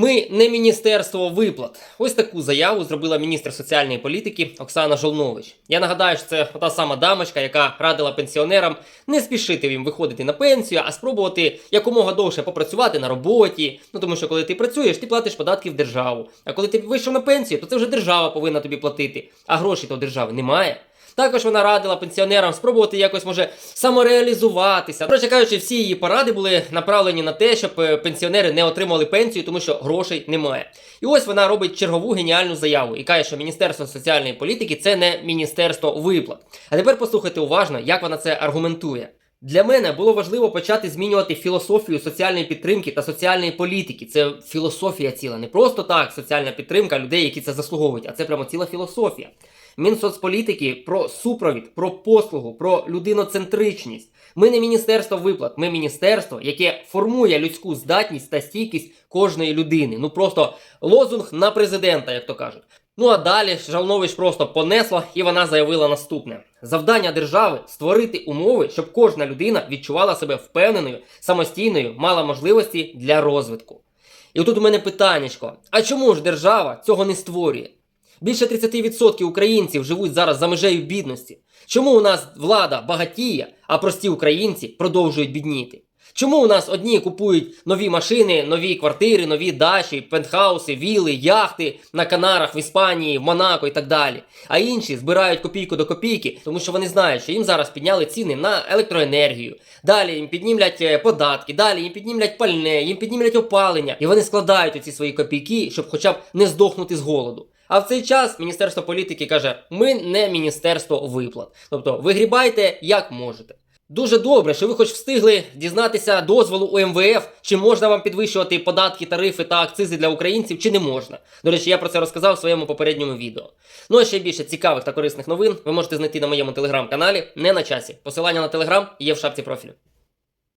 Ми не міністерство виплат. Ось таку заяву зробила міністр соціальної політики Оксана Жолнович. Я нагадаю, що це та сама дамочка, яка радила пенсіонерам не спішити їм виходити на пенсію, а спробувати якомога довше попрацювати на роботі. Ну тому що коли ти працюєш, ти платиш податки в державу. А коли ти вийшов на пенсію, то це вже держава повинна тобі платити. А грошей то держави немає. Також вона радила пенсіонерам спробувати якось може самореалізуватися. Коротше кажучи, всі її поради були направлені на те, щоб е, пенсіонери не отримали пенсію, тому що грошей немає. І ось вона робить чергову геніальну заяву і каже, що Міністерство соціальної політики це не міністерство виплат. А тепер послухайте уважно, як вона це аргументує. Для мене було важливо почати змінювати філософію соціальної підтримки та соціальної політики. Це філософія ціла, не просто так соціальна підтримка людей, які це заслуговують, а це прямо ціла філософія. Мінсоцполітики про супровід, про послугу, про людиноцентричність. Ми не міністерство виплат, ми міністерство, яке формує людську здатність та стійкість кожної людини. Ну просто лозунг на президента, як то кажуть. Ну а далі Жалнович просто понесла і вона заявила наступне: завдання держави створити умови, щоб кожна людина відчувала себе впевненою, самостійною, мала можливості для розвитку. І тут у мене питаннячко: а чому ж держава цього не створює? Більше 30% українців живуть зараз за межею бідності. Чому у нас влада багатіє, а прості українці продовжують бідніти? Чому у нас одні купують нові машини, нові квартири, нові дачі, пентхауси, віли, яхти на Канарах, в Іспанії, в Монако і так далі, а інші збирають копійку до копійки, тому що вони знають, що їм зараз підняли ціни на електроенергію. Далі їм піднімлять е, податки, далі їм піднімлять пальне, їм піднімлять опалення, і вони складають оці свої копійки, щоб хоча б не здохнути з голоду. А в цей час Міністерство політики каже: ми не міністерство виплат. Тобто вигрібайте як можете. Дуже добре, що ви хоч встигли дізнатися дозволу у МВФ, чи можна вам підвищувати податки, тарифи та акцизи для українців, чи не можна. До речі, я про це розказав в своєму попередньому відео. Ну а ще більше цікавих та корисних новин ви можете знайти на моєму телеграм-каналі не на часі. Посилання на телеграм є в шапці профілю.